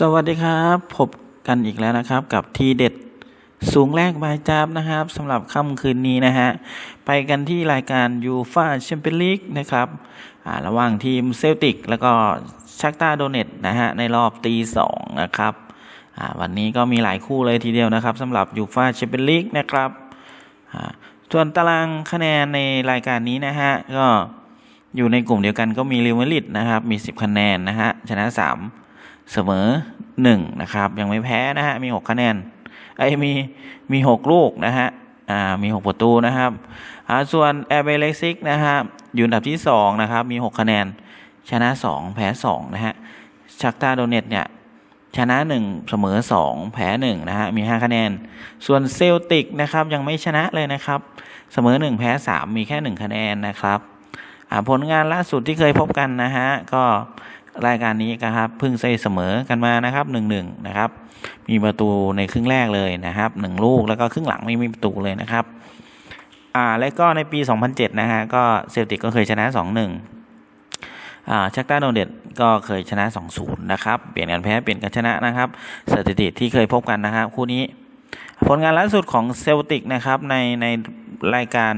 สวัสดีครับพบกันอีกแล้วนะครับกับทีเด็ดสูงแรกบายจับนะครับสำหรับค่ำคืนนี้นะฮะไปกันที่รายการยูฟาแชมเปี้ยนลีกนะครับระหว่างทีมเซลติก แล้วก็ชักตาโดเนตนะฮะในรอบตีสองนะครับวันนี้ก็มีหลายคู่เลยทีเดียวนะครับสำหรับยูฟาแชมเปี้ยนลีกนะครับส่วนตารางคะแนนในรายการนี้นะฮะก็อยู่ในกลุ่มเดียวกันก็มีเรอัลมาดริดนะครับมี 10 คะแนนนะฮะชนะ 3 เสมอ1นะครับยังไม่แพ้นะฮะมี 6 คะแนนไอ้มีมี6ลูกนะฮะอ่ามี6ประตูนะครับอ่าส่วนแอร์เบลซิกนะฮะอยู่อันดับที่2นะครับมี 6 คะแนนชนะ 2 แพ้2นะฮะชักตาโดเนตเนี่ยชนะ 1 เสมอ 2 แพ้1นะฮะมี 5 คะแนน ส่วนเซลติกนะครับยังไม่ชนะเลยนะครับ เสมอ 1 แพ้ 3 มีแค่ 1 คะแนนนะครับผลงานล่าสุดที่เคยพบกันนะฮะก็ รายการนี้นะครับเพิ่งใส่เสมอกันมานะครับ1-1นะครับ มีประตูในครึ่งแรกเลยนะครับหนึ่งลูกแล้วก็ครึ่งหลังไม่มีประตูเลยนะครับอ่าแล้วก็ในปี 2007 นะฮะก็เซลติกก็เคยชนะ 2-1อ่าชักตาโดเดตก็เคยชนะ 2-0 นะครับเปลี่ยนกันแพ้เปลี่ยนกันชนะนะครับสถิติที่เคยพบกันนะครับคู่นี้ ผลงานล่าสุดของเซลติกนะครับในในรายการ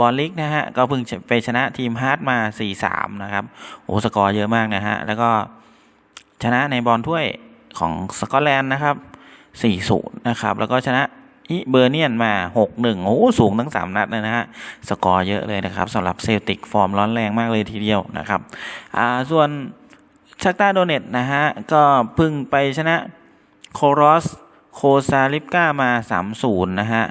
บอลลิกนะฮะก็เพิ่งไปชนะทีมฮาร์ดมา 4-3 นะครับโอ้สกอร์เยอะมากนะฮะ แล้วก็ชนะในบอลถ้วยของสกอตแลนด์นะครับ 4-0 นะครับ แล้วก็ชนะอิเบอร์เนียนมา 6-1 โอ้สูงทั้ง 3 นัดเลยนะฮะ สกอร์เยอะเลยนะครับสำหรับเซลติกฟอร์มร้อนแรงมากเลยทีเดียวนะครับอ่าส่วนชักตาโดเนตนะฮะ ก็เพิ่งไปชนะโครอสโคซาลิปกามา 3-0 นะฮะ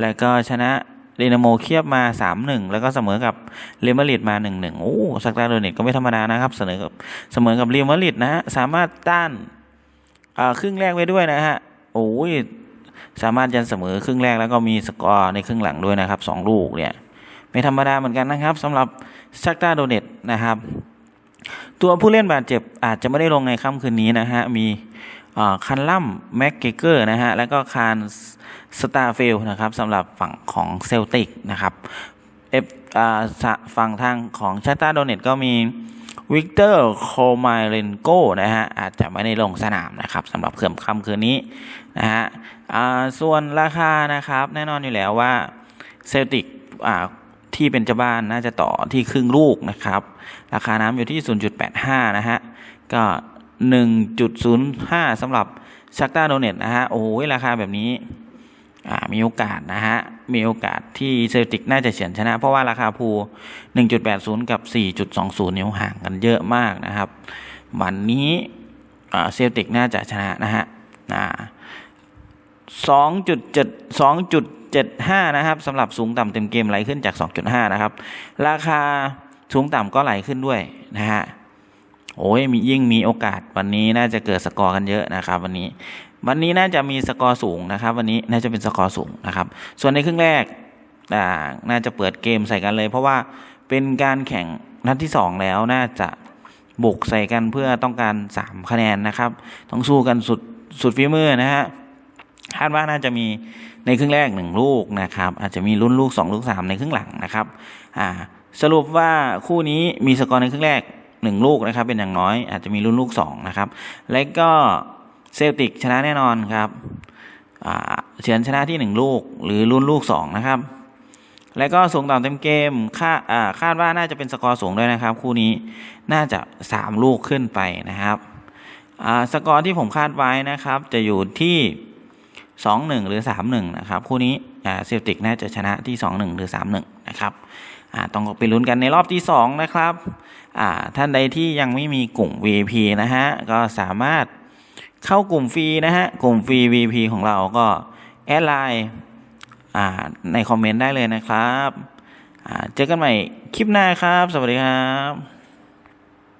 แล้วก็ชนะ เรนโมเคียบมา 3-1 แล้วก็เสมอกับเรมาริดมา 1-1 โอ้ชักตาโดเนตก็ไม่ธรรมดานะครับ เสมอกับเสมอกับเรมาริดนะฮะ สามารถต้านอ่าครึ่งแรกไว้ด้วยนะฮะ โอ้ย สามารถยันเสมอครึ่งแรกแล้วก็มีสกอร์ในครึ่งหลังด้วยนะครับสองลูกเนี่ย ไม่ธรรมดาเหมือนกันนะครับสำหรับชักตาโดเนตนะครับ ตัวผู้เล่นบาดเจ็บอาจจะไม่ได้ลงในค่ำคืนนี้นะฮะ มี คันล่ำแม็กเกเกอร์นะฮะ แล้วก็คานสตาร์เฟลนะครับสำหรับฝั่งของเซลติกนะครับเอฟฝั่งทางของชักตาโดเนตก็มีวิกเตอร์โคมาเรนโกนะฮะ อาจจะไม่ได้ลงสนามนะครับสำหรับเขื่อมค่ำคืนนี้นะฮะส่วนราคานะครับ แน่นอนอยู่แล้วว่าเซลติกที่เป็นเจ้าบ้านน่าจะต่อที่ครึ่งลูกนะครับ ราคาน้ำอยู่ที่ 0.85 นะฮะ ก็ 1.05สำหรับชักตาโดเนตนะฮะ โอ้ยราคาแบบนี้มีโอกาสนะฮะ มีโอกาสที่เซลติกน่าจะเฉือนชนะ เพราะว่าราคาภู1.80 กับ 4.20 นิ้วห่างกันเยอะมากนะครับ วันนี้เซลติกน่าจะชนะนะฮะ2.7 2.75นะครับสำหรับสูงต่ำเต็มเกมไหลขึ้นจาก 2.5 นะครับ ราคาสูงต่ำก็ไหลขึ้นด้วยนะฮะ โอ้ยมียิ่งมีโอกาสวันนี้น่าจะเกิดสกอร์กันเยอะนะครับวันนี้วันนี้น่าจะมีสกอร์สูงนะครับ วันนี้น่าจะเป็นสกอร์สูงนะครับ ส่วนในครึ่งแรกน่าจะเปิดเกมใส่กันเลย เพราะว่าเป็นการแข่งนัดที่สองแล้วน่าจะบุกใส่กันเพื่อต้องการสามคะแนนนะครับ ต้องสู้กันสุดสุดฝีมือนะฮะคาดว่าน่าจะมีในครึ่งแรกหนึ่งลูกนะครับ อาจจะมีรุ่นลูกสองลูกสามในครึ่งหลังนะครับอ่าสรุปว่าคู่นี้มีสกอร์ในครึ่งแรก หนึ่งลูกนะครับ เป็นอย่างน้อย อาจจะมีรุ่นลูกสองนะครับ และก็เซลติกชนะแน่นอนครับเฉือนชนะที่หนึ่งลูกหรือรุ่นลูกสองนะครับ แล้วก็สูงต่อเต็มเกมคาดคาดว่าน่าจะเป็นสกอร์สูงด้วยนะครับ คู่นี้น่าจะสามลูกขึ้นไปนะครับสกอร์ที่ผมคาดไว้นะครับ จะอยู่ที่ สองหนึ่งหรือสามหนึ่งนะครับ คู่นี้เซลติกน่าจะชนะที่สองหนึ่งหรือสามหนึ่งนะครับต้องไปลุ้นกันในรอบที่สองนะครับท่านใดที่ยังไม่มีกลุ่ม VIP นะฮะ ก็สามารถเข้ากลุ่มฟรีนะฮะ กลุ่มฟรี VP ของเราก็แอดไลน์ในคอมเมนต์ได้เลยนะครับ เจอกันใหม่คลิปหน้าครับ สวัสดีครับ